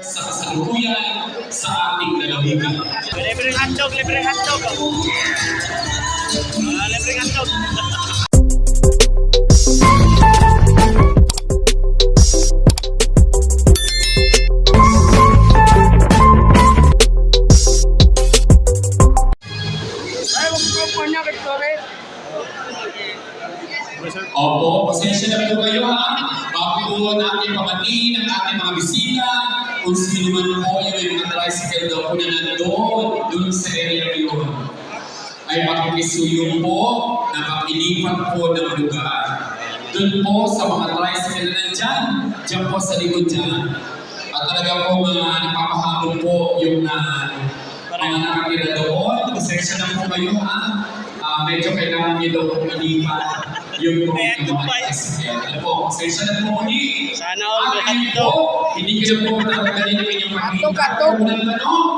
sa kasalukuyan sa ating lalawigan. Libreng hotdog, libreng hotdog. Ah, libreng hotdog. kung sino man po yung may mga tricycle daw po na nandoon, doon sa area yun, ay makikisuyo po na makilipat po ng lugar. Doon po sa mga tricycle na nandyan, dyan po sa likod dyan. At talaga po mga napapahabol po yung na mga nakatira doon. Pasensya na po kayo ha. Ah, medyo kailangan niyo daw po ilipat yung po goodbye. tricycle. Ano po, pasensya na po muli. Sana all may hotdog. po, hindi kayo po matatagalin ng inyong makikita. Hotdog, hotdog. Unang tanong,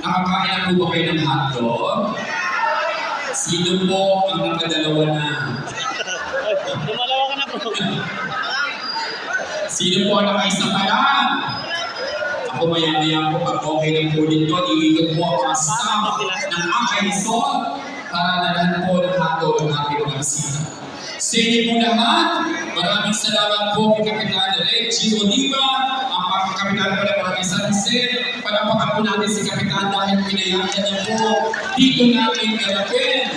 nakakain na po ba kayo ng hotdog? Sino po ang nakadalawa na? Dumalawa ka na bro. Sino po ang nakaisa pa lang? Ako maya-maya po pag okay na po dito, iikot po ang staff ng aking resort para nalahan po ng hotdog ang aking mga bisita. Inyo po lahat, maraming salamat po kay Kapitan Reggie Oliva, ang pagkakapitan po ng Barangay San Jose. Palapakan po natin si Kapitan dahil pinayaan niya po dito natin galapin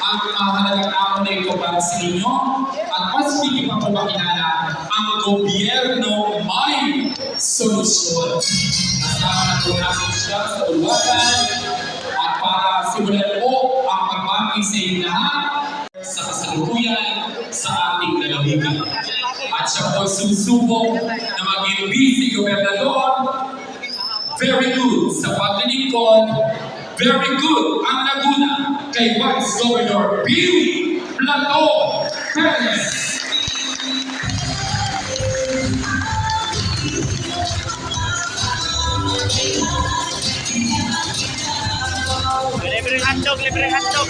ang mahalagang araw na ito para sa inyo. At mas hindi pa po makilala ang gobyerno may solusyon. Kasama na po natin siya sa ulwagan at para simulan po ang pagbati sa inyo lahat kasalukuyan sa ating lalawigan. At siya po susubok na maging vice gobernador very good sa paglilingkod, very good ang Laguna kay Vice Governor Billy Plato Perez. Libreng hotdog, libreng hotdog.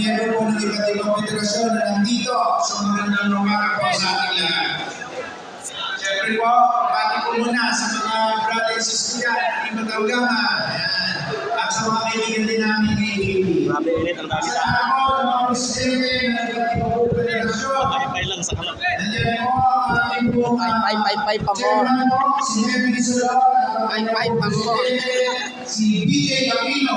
Miyembro po ng iba't ibang federasyon na nandito sa magandang umaga po sa ating lahat. Siyempre po, pati po muna sa mga brothers and sisters ng Matawgama, at sa mga kaibigan din namin ulit ang dami. Sa ako, mga presidente ng iba't ibang federasyon, Pay-pay lang sa kalap. nandiyan po ang ating po, mo. Chairman po, si Henry pay pa si BJ Aquino,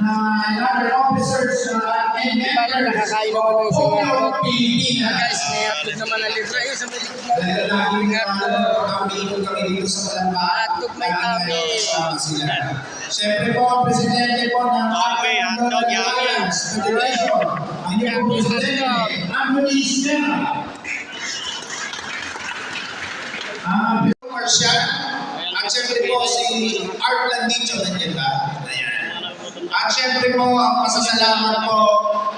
na another officers na naman ng isang Opio, hotdog? Pilipinas. Guys, may hotdog naman na libre. Ayun, sa may Dahil laging uh, kami kami dito sa Palamba. Hotdog may tabi. Kasama sila. Siyempre po, ang presidente po ng Okay, hotdog, yummy. Alliance Federation. Ang inyong po presidente. Ah, Marcial. At siyempre po si Art Landicho, nandiyan ba? At syempre po, ang pasasalamat po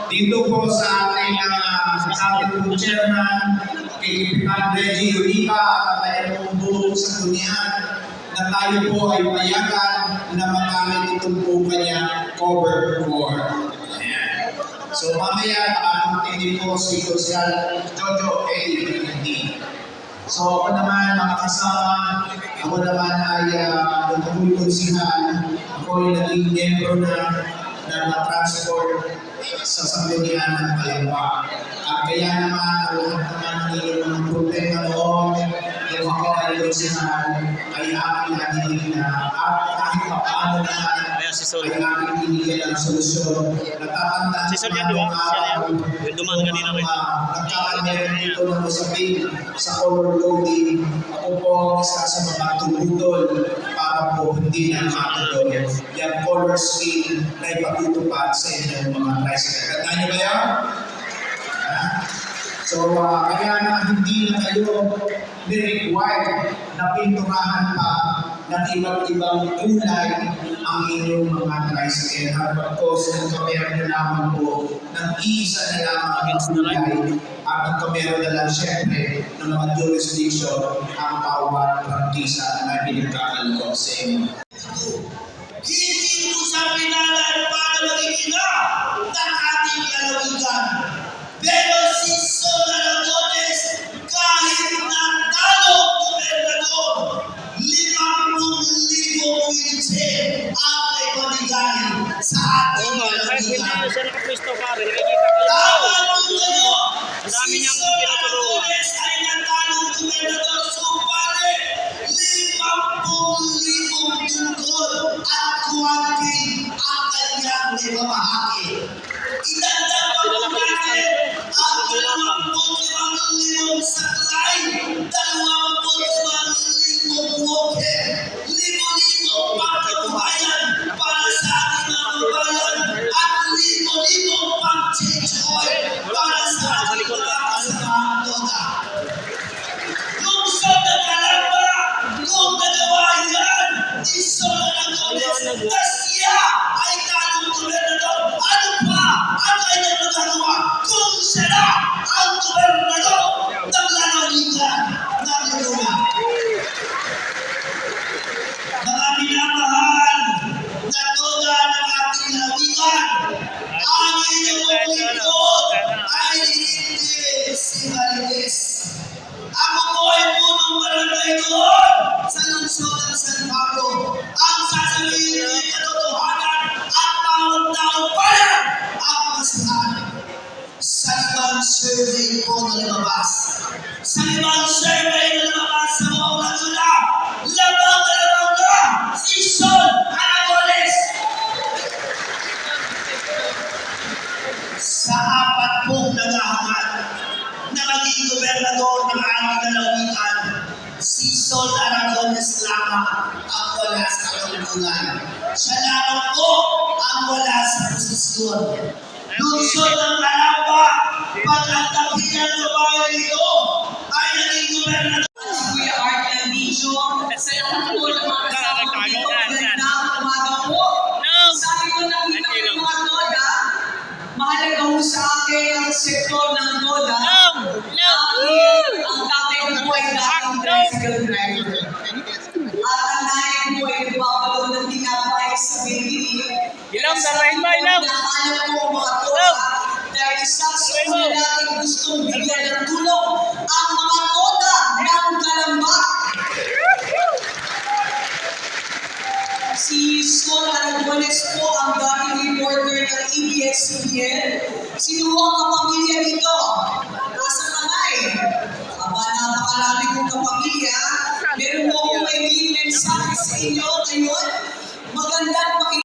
dito po sa ating uh, sa ating po chairman, kay Kapitan Reggie Oliva at kanyang pong buong sa duniyan na tayo po ay payagan na magamit itong po kanyang cover for. So mamaya nakakamating din po si Social Jojo A. So ako naman, mga kasama, ako naman ay uh, nagpapulpunsihan. Ako ay naging membro na na na-transport sa sanggunian ng Kalamba. At kaya naman, ang lahat naman ng iyong mga problema noon, yung ako ay lusihan, ay aking nadinig na at kahit pa paano naman, Ayan si Sol. ay aking binigyan ng solusyon. Natatandaan Si Sol yan, di ba? Siya yan. Yung dumaan kanina rin. Nagkakameron dito ng usapin sa color coding. Ako po ang isa sa mga tumutol po hindi na matulog. Yan color scheme na ipatutupad sa inyong mga tricycle. Tandaan niyo ba yan? Ha? So, ah, kaya na hindi na kayo ni-require na pinturahan pa ng iba't ibang kulay ang inyong mga tricycle. Hanggang po, sinagkameron na lamang po ng isa na lamang ang kulay at ang kamera na lang siyempre ng mga jurisdiction ang bawat practice na pinagkakalog sa inyo. Hindi ko sa pinalaan para maging ina ng ating lalawigan. Pero si Sola Lagones, kahit na talo gobernador, limang pung libo wheelchair ang ipanigay sa ating lalawigan. Kahit hindi yung San Cristobal, nakikita ko Sumpare. Limampung libong tungkol at kuwanting ang kanyang nagmamahagi. Lalawigan, ang inyong lingkod ay hindi si Marites. Ako po ay punong barangay doon na maging gobernador ng aming lalawigan, si Sol Aragones lamang ang wala sa kalungkulan. Siya lamang po ang wala sa posisyon. Lungsod ng Calamba, pag ang tapinan ng bayan ito ay naging gobernador. si Kuya Art Landijo sa lahat po ng mga kasama ko dito. Magandang umaga po. Sabi ko nakita ko mga Doda, mahalaga sa akin ang sektor ng Ilam, dalahin mo, ilam. Mga Doda dahil isa sa una natin gustong bigyan ng tulong ang mga Doda ng Kalamba. Si Sol Aragones po ang dating reporter ng ABS-CBN. Sino